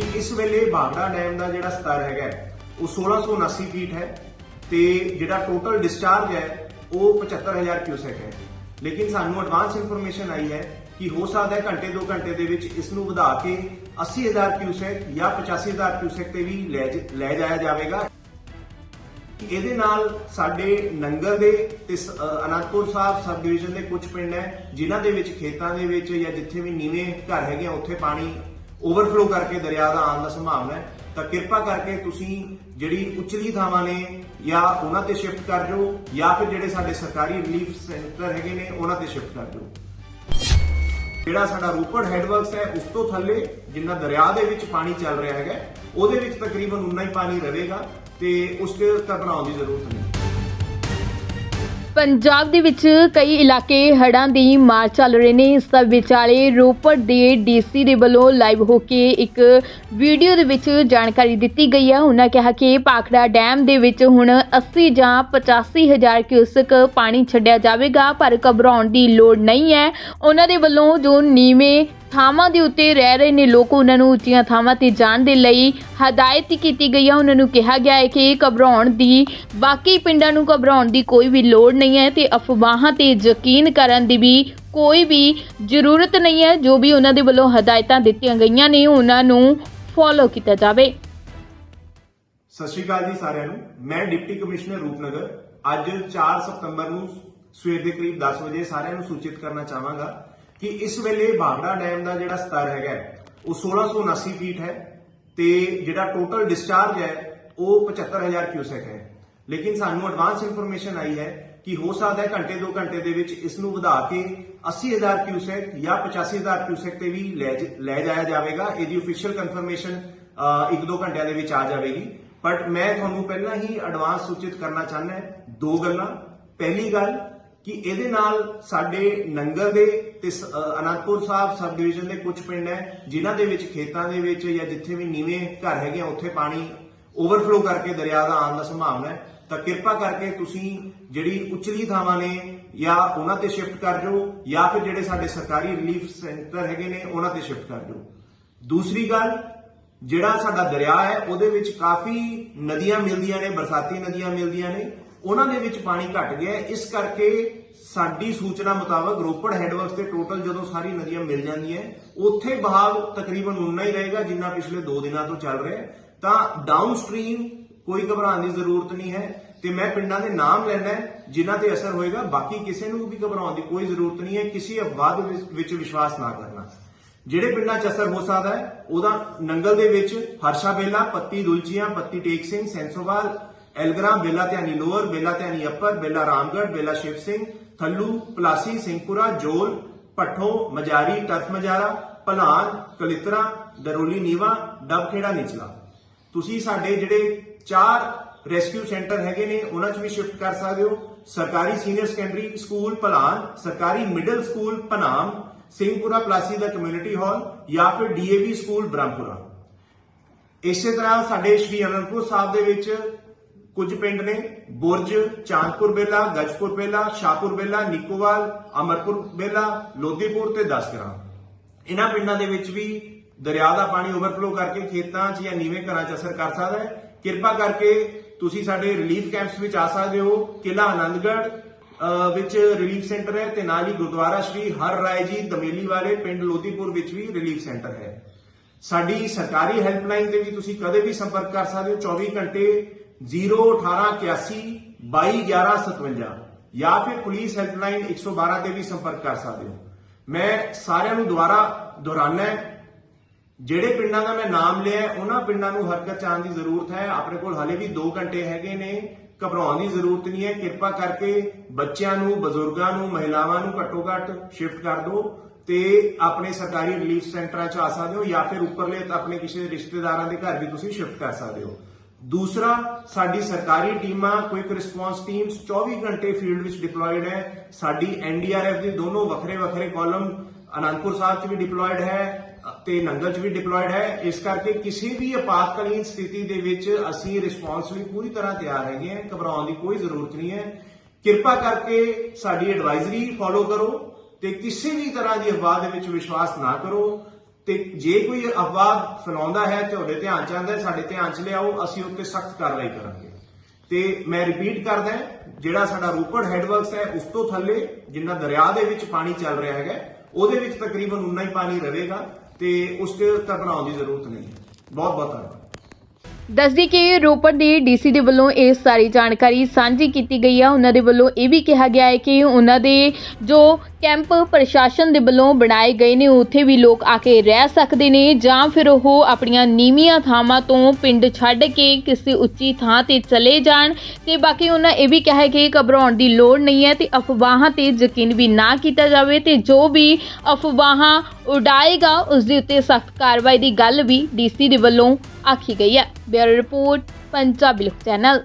ਕਿ ਇਸ ਵੇਲੇ ਬਾਗੜਾ ਡੈਮ ਦਾ ਜਿਹੜਾ ਸਤਰ ਹੈਗਾ ਹੈ, ਉਹ 1679 ਫੀਟ ਹੈ ਤੇ ਜਿਹੜਾ ਟੋਟਲ ਡਿਸਚਾਰਜ ਹੈ ਉਹ 75000 ਕਿਊਸੈਕ ਹੈ। ਲੇਕਿਨ ਸਾਨੂੰ ਐਡਵਾਂਸ ਇਨਫੋਰਮੇਸ਼ਨ ਆਈ ਹੈ ਕਿ ਹੋ ਸਕਦਾ ਹੈ ਘੰਟੇ 2 ਘੰਟੇ ਦੇ ਵਿੱਚ ਇਸ ਨੂੰ ਵਧਾ ਕੇ 80000 ਕਿਊਸੈਕ ਜਾਂ 85000 ਕਿਊਸੈਕ ਤੇ ਵੀ ਲੈ ਜ- ਲੈ ਜਾਇਆ ਜਾਵੇਗਾ। ਇਹਦੇ ਨਾਲ ਸਾਡੇ ਨੰਗਲ ਦੇ ਤੇ ਅਨੰਦਪੁਰ ਸਾਹਿਬ ਸਬ ਡਿਵੀਜ਼ਨ ਦੇ ਕੁਝ ਪਿੰਡ ਹੈ ਜਿਨ੍ਹਾਂ ਦੇ ਵਿੱਚ ਖੇਤਾਂ ਦੇ ਵਿੱਚ ਜਾਂ ਜਿੱਥੇ ਵੀ ਨੀਵੇਂ ਘਰ ਹੈਗੇ ਆ ਉੱਥੇ ਪਾਣੀ ਓਵਰਫਲੋ ਕਰਕੇ ਦਰਿਆ ਦਾ ਆਉਣ ਦਾ ਸੰਭਾਵਨਾ ਹੈ, ਤਾਂ ਕਿਰਪਾ ਕਰਕੇ ਤੁਸੀਂ ਜਿਹੜੀ ਉਚਲੀ ਥਾਵਾਂ ਨੇ ਜਾਂ ਉਹਨਾਂ ਤੇ ਸ਼ਿਫਟ ਕਰ ਜਾਓ ਜਾਂ ਫਿਰ ਜਿਹੜੇ ਸਾਡੇ ਸਰਕਾਰੀ ਰਿਲੀਫ ਸੈਂਟਰ ਹੈਗੇ ਨੇ, ਉਹਨਾਂ ਤੇ ਸ਼ਿਫਟ ਕਰ ਜਾਓ ਜਿਹੜਾ ਸਾਡਾ ਰੋਪੜ ਹੈਡਵਰਕਸ ਹੈ, ਉਸ ਤੋਂ ਥੱਲੇ ਜਿੰਨਾ ਦਰਿਆ ਦੇ ਵਿੱਚ ਪਾਣੀ ਚੱਲ ਰਿਹਾ ਹੈਗਾ, ਉਹਦੇ ਵਿੱਚ ਤਕਰੀਬਨ ਉਨਾ ਹੀ ਪਾਣੀ ਰਹੇਗਾ, ਤੇ ਉਸ ਤੇ ਘਬਰਾਉਣ ਦੀ ਜ਼ਰੂਰਤ ਨਹੀਂ। ਪੰਜਾਬ ਦੇ ਵਿੱਚ ਕਈ ਇਲਾਕੇ ਹੜ੍ਹਾਂ ਦੀ ਮਾਰ ਚੱਲ ਰਹੇ ਨੇ। ਇਸ ਦਾ ਵਿਚਾਲੇ ਰੋਪੜ ਦੇ ਡੀਸੀ ਦੇ ਵੱਲੋਂ ਲਾਈਵ ਹੋ ਕੇ ਇੱਕ ਵੀਡੀਓ ਦੇ ਵਿੱਚ ਜਾਣਕਾਰੀ ਦਿੱਤੀ ਗਈ ਹੈ ਉਹਨਾਂ ਕਿਹਾ ਕਿ ਪਾਖੜਾ ਡੈਮ ਦੇ ਵਿੱਚ ਹੁਣ 80 ਜਾਂ 85 ਹਜ਼ਾਰ ਕਿਊਸਕ ਪਾਣੀ ਛੱਡਿਆ ਜਾਵੇਗਾ, ਪਰ ਘਬਰਾਉਣ ਦੀ ਲੋੜ ਨਹੀਂ ਹੈ। ਉਹਨਾਂ ਦੇ ਵੱਲੋਂ ਜੋ ਨੀਵੇਂ ਥਾਵਾਂ ਦੇ ਉੱਤੇ ਰਹਿ ਰਹੇ ਨੇ ਲੋਕ ਉਹਨਾਂ ਨੂੰ ਉੱਚੀਆਂ ਥਾਵਾਂ ਤੇ ਜਾਣ ਦੇ ਲਈ ਹਦਾਇਤ ਕੀਤੀ ਗਈ ਹੈ ਉਹਨਾਂ ਨੂੰ ਕਿਹਾ ਗਿਆ ਹੈ ਕਿ ਘਬਰਾਉਣ ਦੀ ਬਾਕੀ ਪਿੰਡਾਂ ਨੂੰ ਘਬਰਾਉਣ ਦੀ ਕੋਈ ਵੀ ਲੋੜ ਨਹੀਂ ਹੈ ਤੇ ਅਫਵਾਹਾਂ ਤੇ ਯਕੀਨ ਕਰਨ ਦੀ ਵੀ ਕੋਈ ਵੀ ਜ਼ਰੂਰਤ ਨਹੀਂ ਹੈ, ਜੋ ਵੀ ਉਹਨਾਂ ਦੇ ਵੱਲੋਂ ਹਦਾਇਤਾਂ ਦਿੱਤੀਆਂ ਗਈਆਂ ਨੇ, ਉਹਨਾਂ ਨੂੰ ਫੋਲੋ ਕੀਤਾ ਜਾਵੇ। ਸਤਿ ਸ਼੍ਰੀ ਅਕਾਲ ਜੀ ਸਾਰਿਆਂ ਨੂੰ। ਮੈਂ ਡਿਪਟੀ ਕਮਿਸ਼ਨਰ ਰੂਪਨਗਰ। ਅੱਜ 4 ਸਤੰਬਰ ਨੂੰ ਸਵੇਰ ਦੇ ਕਰੀਬ 10 ਵਜੇ ਸਾਰਿਆਂ ਨੂੰ ਸੂਚਿਤ ਕਰਨਾ ਚਾਹਾਂਗਾ ਕਿ ਇਸ ਵੇਲੇ ਬਾਗੜਾ ਡੈਮ ਦਾ ਜਿਹੜਾ ਸਤਰ ਹੈਗਾ ਹੈ, ਉਹ 1679 ਫੀਟ ਹੈ ਤੇ ਜਿਹੜਾ ਟੋਟਲ ਡਿਸਚਾਰਜ ਹੈ ਉਹ 75000 ਕਿਊਸੈਕ ਹੈ। ਲੇਕਿਨ ਸਾਨੂੰ ਐਡਵਾਂਸ ਇਨਫੋਰਮੇਸ਼ਨ ਆਈ ਹੈ ਕਿ ਹੋ ਸਕਦਾ ਹੈ ਘੰਟੇ 2 ਘੰਟੇ ਦੇ ਵਿੱਚ ਇਸ ਨੂੰ ਵਧਾ ਕੇ 80000 ਕਿਊਸੈਕ ਜਾਂ 85000 ਕਿਊਸੈਕ ਤੇ ਵੀ ਲੈ ਜ- ਲੈ ਜਾਇਆ ਜਾਵੇਗਾ। ਇਹਦੀ ਅਫੀਸ਼ੀਅਲ ਕਨਫਰਮੇਸ਼ਨ ਇੱਕ ਦੋ ਘੰਟਿਆਂ ਦੇ ਵਿੱਚ ਆ ਜਾਵੇਗੀ। ਬਟ ਮੈਂ ਤੁਹਾਨੂੰ ਪਹਿਲਾਂ ਹੀ ਐਡਵਾਂਸ ਸੂਚਿਤ ਕਰਨਾ ਚਾਹੁੰਦਾ ਦੋ ਗੱਲਾਂ। ਪਹਿਲੀ ਗੱਲ ਕਿ ਇਹਦੇ ਨਾਲ ਸਾਡੇ ਨੰਗਲ ਦੇ ਤੇ ਸ- ਅਨੰਦਪੁਰ ਸਾਹਿਬ ਸਬ ਡਿਵੀਜ਼ਨ ਦੇ ਕੁਝ ਪਿੰਡ ਹੈ, ਜਿਨ੍ਹਾਂ ਦੇ ਵਿੱਚ ਖੇਤਾਂ ਦੇ ਵਿੱਚ ਜਾਂ ਜਿੱਥੇ ਵੀ ਨੀਵੇਂ ਘਰ ਹੈਗੇ ਆ, ਉੱਥੇ ਪਾਣੀ ਓਵਰਫਲੋ ਕਰਕੇ ਦਰਿਆ ਦਾ ਆਉਣ ਦਾ ਸੰਭਾਵਨਾ ਹੈ। ਤਾਂ ਕਿਰਪਾ ਕਰਕੇ ਤੁਸੀਂ ਜਿਹੜੀ ਉਚਲੀ ਥਾਵਾਂ ਨੇ ਜਾਂ ਉਹਨਾਂ ਤੇ ਸ਼ਿਫਟ ਕਰ ਜਾਓ, ਜਾਂ ਫਿਰ ਜਿਹੜੇ ਸਾਡੇ ਸਰਕਾਰੀ ਰਿਲੀਫ ਸੈਂਟਰ ਹੈਗੇ ਨੇ, ਉਹਨਾਂ ਤੇ ਸ਼ਿਫਟ ਕਰ ਜਾਓ। ਦੂਸਰੀ ਗੱਲ, ਜਿਹੜਾ ਸਾਡਾ ਦਰਿਆ ਹੈ, ਉਹਦੇ ਵਿੱਚ ਕਾਫੀ ਨਦੀਆਂ ਮਿਲਦੀਆਂ ਨੇ, ਬਰਸਾਤੀ ਨਦੀਆਂ ਮਿਲਦੀਆਂ ਨੇ ਉਹਨਾਂ ਦੇ ਵਿੱਚ ਪਾਣੀ ਘਟ ਗਿਆ ਇਸ ਕਰਕੇ ਸਾਡੀ ਸੂਚਨਾ ਮੁਤਾਬਕ ਰੋਪੜ ਹੈਡਵਰਕਸ ਤੇ ਟੋਟਲ ਜਦੋਂ ਸਾਰੀ ਨਦੀਆਂ ਮਿਲ ਜਾਂਦੀਆਂ ਉੱਥੇ ਬਹਾਵ ਤਕਰੀਬਨ ਉਨਾ ਹੀ ਰਹੇਗਾ ਜਿੰਨਾ ਪਿਛਲੇ 2 ਦਿਨਾਂ ਤੋਂ ਚੱਲ ਰਿਹਾ ਤਾਂ ਡਾਊਨ ਸਟ੍ਰੀਮ ਕੋਈ ਘਬਰਾਉਣ ਦੀ ਜ਼ਰੂਰਤ ਨਹੀਂ ਹੈ ਤੇ ਮੈਂ ਪਿੰਡਾਂ ਦੇ ਨਾਮ ਲੈਣਾ ਹੈ, ਜਿਨ੍ਹਾਂ ਤੇ ਅਸਰ ਹੋਏਗਾ। ਬਾਕੀ ਕਿਸੇ ਨੂੰ ਵੀ ਘਬਰਾਉਣ ਦੀ ਕੋਈ ਜ਼ਰੂਰਤ ਨਹੀਂ ਹੈ, ਕਿਸੇ ਅਫਵਾਹ ਵਿੱਚ- ਵਿੱਚ ਵਿਸ਼ਵਾਸ ਨਾ ਕਰਨਾ। ਜਿਹੜੇ ਪਿੰਡਾਂ 'ਚ ਅਸਰ ਹੋ ਸਕਦਾ ਹੈ, ਉਹਦਾ ਨੰਗਲ ਦੇ ਵਿੱਚ ਹਰਸ਼ਾ ਬੇਲਾ, ਪੱਤੀ ਦੁਲਚੀਆਂ, ਪੱਤੀ ਟੇਕ ਸਿੰਘ, ਸੈਂਸੋਵਾਲ ਐਲਗਰਾ ਬੇਲਾ ਧਿਆਨੀ ਲੋਅਰ ਬੇਲਾ ਧਿਆਨੀ ਅੱਪਰ ਬੇਲਾ ਰਾਮਗੜ੍ਹ ਬੇਲਾ ਸ਼ਿਵ ਸਿੰਘ ਥੱਲੂ ਪਲਾਸੀ ਸਿੰਘਪੁਰਾ ਜੋਲ ਭੱਠੋ ਮਜਾਰੀ ਭਲਾਨ ਕਲਿਤਰਾ ਦਰੋਲੀ ਨੀਵਾ ਡਬਖੇੜਾ ਨਿਚਲਾ ਤੁਸੀਂ ਸਾਡੇ ਜਿਹੜੇ ਚਾਰ ਰੈਸਕਿਊ ਸੈਂਟਰ ਹੈਗੇ ਨੇ ਉਹਨਾਂ 'ਚ ਵੀ ਸ਼ਿਫਟ ਕਰ ਸਕਦੇ ਹੋ ਸਰਕਾਰੀ ਸੀਨੀਅਰ ਸੈਕੰਡਰੀ ਸਕੂਲ ਭਲਾਨ ਸਰਕਾਰੀ ਮਿਡਲ ਸਕੂਲ ਭਨਾਮ ਸਿੰਘਪੁਰਾ ਪਲਾਸੀ ਦਾ ਕਮਿਊਨਿਟੀ ਹਾਲ ਜਾਂ ਫਿਰ ਡੀਏਵੀ ਸਕੂਲ ਬ੍ਰਹਮਪੁਰਾ ਇਸੇ ਤਰ੍ਹਾਂ ਸਾਡੇ ਸ਼੍ਰੀ ਅਨੰਦਪੁਰ ਸਾਹਿਬ ਦੇ ਵਿੱਚ ਕੁਝ ਪਿੰਡ ਨੇ ਬੁਰਜ, ਚਾਂਦਪੁਰ ਬੇਲਾ, ਗਜਪੁਰ ਬੇਲਾ, ਸ਼ਾਹਪੁਰ ਬੇਲਾ ਨਿਕੋਵਾਲ ਅਮਰਪੁਰ ਬੇਲਾ ਲੋਧੀਪੁਰ ਤੇ ਦਸਕਰਾਂ ਇਹਨਾਂ ਪਿੰਡਾਂ ਦੇ ਵਿੱਚ ਵੀ ਦਰਿਆ ਦਾ ਪਾਣੀ ਓਵਰਫਲੋ ਕਰਕੇ ਖੇਤਾਂ 'ਚ ਜਾਂ ਨੀਵੇਂ ਘਰਾਂ 'ਚ ਅਸਰ ਕਰ ਸਕਦਾ ਹੈ। ਕਿਰਪਾ ਕਰਕੇ ਤੁਸੀਂ ਸਾਡੇ ਰਿਲੀਫ ਕੈਂਪਸ ਵਿੱਚ ਆ ਸਕਦੇ ਹੋ। ਕਿਲਾ ਆਨੰਦਗੜ੍ਹ ਵਿੱਚ ਰਿਲੀਫ ਸੈਂਟਰ ਹੈ ਤੇ ਨਾਲ ਹੀ ਗੁਰਦੁਆਰਾ ਸ਼੍ਰੀ ਹਰ ਰਾਏ ਜੀ ਦਮੇਲੀ ਵਾਲੇ ਪਿੰਡ ਲੋਧੀਪੁਰ ਵਿੱਚ ਵੀ ਰਿਲੀਫ ਸੈਂਟਰ ਹੈ। ਸਾਡੀ ਸਰਕਾਰੀ ਹੈਲਪਲਾਈਨ ਤੇ ਵੀ ਤੁਸੀਂ ਕਦੇ ਵੀ ਸੰਪਰਕ ਕਰ ਸਕਦੇ ਹੋ। 24 ਘੰਟੇ 01881 221157 ਜਾਂ ਫਿਰ ਪੁਲਿਸ ਹੈਲਪਲਾਈਨ 112 ਤੇ ਵੀ ਸੰਪਰਕ ਕਰ ਸਕਦੇ ਹੋ। ਮੈਂ ਸਾਰਿਆਂ ਨੂੰ ਦੁਬਾਰਾ ਦੁਹਰਾਨਾ ਹੈ, ਜਿਹੜੇ ਪਿੰਡਾਂ ਦਾ ਮੈਂ ਨਾਮ ਲਿਆ, ਉਹਨਾਂ ਪਿੰਡਾਂ ਨੂੰ ਹਰਕਤ ਚ ਆਉਣ ਦੀ ਜ਼ਰੂਰਤ ਹੈ। ਆਪਣੇ ਕੋਲ ਹਾਲੇ ਵੀ 2 ਘੰਟੇ ਹੈਗੇ ਨੇ, ਘਬਰਾਉਣ ਦੀ ਜ਼ਰੂਰਤ ਨਹੀਂ ਹੈ। ਕਿਰਪਾ ਕਰਕੇ ਬੱਚਿਆਂ ਨੂੰ, ਬਜ਼ੁਰਗਾਂ ਨੂੰ, ਮਹਿਲਾਵਾਂ ਨੂੰ ਘੱਟੋ ਘੱਟ ਸ਼ਿਫਟ ਕਰ ਦਿਓ ਤੇ ਆਪਣੇ ਸਰਕਾਰੀ ਰਿਲੀਫ ਸੈਂਟਰਾਂ 'ਚ ਆ ਸਕਦੇ ਹੋ ਜਾਂ ਫਿਰ ਉੱਪਰਲੇ ਆਪਣੇ ਕਿਸੇ ਰਿਸ਼ਤੇਦਾਰਾਂ ਦੇ ਘਰ ਵੀ ਤੁਸੀਂ ਸ਼ਿਫਟ ਕਰ ਸਕਦੇ ਹੋ। ਦੂਸਰਾ, ਸਾਡੀ ਸਰਕਾਰੀ ਟੀਮਾਂ ਕੁਇਕ ਰਿਸਪੌਂਸ ਟੀਮਸ 24 ਘੰਟੇ ਫੀਲਡ ਵਿੱਚ ਡਿਪਲੋਇਡ ਹੈ। ਸਾਡੀ ਐਨਡੀਆਰਐਫ ਦੇ ਦੋਨੋਂ ਵੱਖਰੇ ਵੱਖਰੇ ਕਾਲਮ ਅਨੰਦਪੁਰ ਸਾਹਿਬ 'ਚ ਵੀ ਡਿਪਲੋਇਡ ਹੈ ਤੇ ਨੰਗਲ 'ਚ ਵੀ ਡਿਪਲੋਇਡ ਹੈ। ਇਸ ਕਰਕੇ ਕਿਸੇ ਵੀ ਆਪਾਤਕਾਲੀਨ ਸਥਿਤੀ ਦੇ ਵਿੱਚ ਅਸੀਂ ਰਿਸਪੌਂਸ ਲਈ ਪੂਰੀ ਤਰ੍ਹਾਂ ਤਿਆਰ ਹੈਗੇ ਹਾਂ। ਘਬਰਾਉਣ ਦੀ ਕੋਈ ਜ਼ਰੂਰਤ ਨਹੀਂ ਹੈ। ਕਿਰਪਾ ਕਰਕੇ ਸਾਡੀ ਐਡਵਾਈਜ਼ਰੀ ਫੋਲੋ ਕਰੋ ਤੇ ਕਿਸੇ ਵੀ ਤਰ੍ਹਾਂ ਦੀ ਅਫਵਾਹ ਦੇ ਵਿੱਚ ਵਿਸ਼ਵਾਸ ਨਾ ਕਰੋ। ਤੇ ਜੇ ਕੋਈ ਅਫਵਾਹ ਫੈਲਾਉਂਦਾ ਹੈ ਤੁਹਾਡੇ ਧਿਆਨ ਚ ਆਉਂਦਾ ਸਾਡੇ ਧਿਆਨ ਚ ਲਿਆਓ, ਅਸੀਂ ਉੱਤੇ ਸਖਤ ਕਾਰਵਾਈ ਕਰਾਂਗੇ। ਤੇ ਮੈਂ ਰਿਪੀਟ ਕਰਦਾ ਜਿਹੜਾ ਸਾਡਾ ਰੂਪੜ ਹੈਡਵਰਕਸ ਹੈ, ਉਸ ਤੋਂ ਥੱਲੇ ਜਿੰਨਾ ਦਰਿਆ ਦੇ ਵਿੱਚ ਪਾਣੀ ਚੱਲ ਰਿਹਾ ਹੈਗਾ, ਉਹਦੇ ਵਿੱਚ ਤਕਰੀਬਨ ਉਨਾ ਹੀ ਪਾਣੀ ਰਹੇਗਾ ਤੇ ਉਸ ਤੇ ਘਬਰਾਉਣ ਦੀ ਜ਼ਰੂਰਤ ਨਹੀਂ ਹੈ। ਬਹੁਤ ਬਹੁਤ ਧੰਨਵਾਦ। ਦੱਸਦੀ ਕਿ ਰੋਪੜ ਦੇ ਡੀਸੀ ਦੇ ਵੱਲੋਂ ਇਹ ਸਾਰੀ ਜਾਣਕਾਰੀ ਸਾਂਝੀ ਕੀਤੀ ਗਈ ਹੈ ਉਹਨਾਂ ਦੇ ਵੱਲੋਂ ਇਹ ਵੀ ਕਿਹਾ ਗਿਆ ਹੈ ਕਿ ਉਹਨਾਂ ਦੇ ਜੋ ਕੈਂਪ ਪ੍ਰਸ਼ਾਸਨ ਦੇ ਵੱਲੋਂ ਬਣਾਏ ਗਏ ਨੇ। ਉੱਥੇ ਵੀ ਲੋਕ ਆ ਕੇ ਰਹਿ ਸਕਦੇ ਨੇ ਜਾਂ ਫਿਰ ਉਹ ਆਪਣੀਆਂ ਨੀਵੀਆਂ ਥਾਵਾਂ ਤੋਂ ਪਿੰਡ ਛੱਡ ਕੇ ਕਿਸੇ ਉੱਚੀ ਥਾਂ ਤੇ ਚਲੇ ਜਾਣ। ਤੇ ਬਾਕੀ ਉਹਨਾਂ ਇਹ ਵੀ ਕਿਹਾ ਕਿ ਘਬਰਾਉਣ ਦੀ ਲੋੜ ਨਹੀਂ ਹੈ ਤੇ ਅਫਵਾਹਾਂ ਤੇ ਯਕੀਨ ਵੀ ਨਾ ਕੀਤਾ ਜਾਵੇ ਤੇ ਜੋ ਵੀ ਅਫਵਾਹਾਂ ਉਡਾਏਗਾ, ਉਸ ਦੇ ਉੱਤੇ ਸਖਤ ਕਾਰਵਾਈ ਦੀ ਗੱਲ ਵੀ ਡੀਸੀ ਦੇ ਵੱਲੋਂ ਆਖੀ ਗਈ ਹੈ। ਬਿਊਰੋ ਰਿਪੋਰਟ, ਪੰਜਾਬੀ ਲੋਕ ਚੈਨਲ।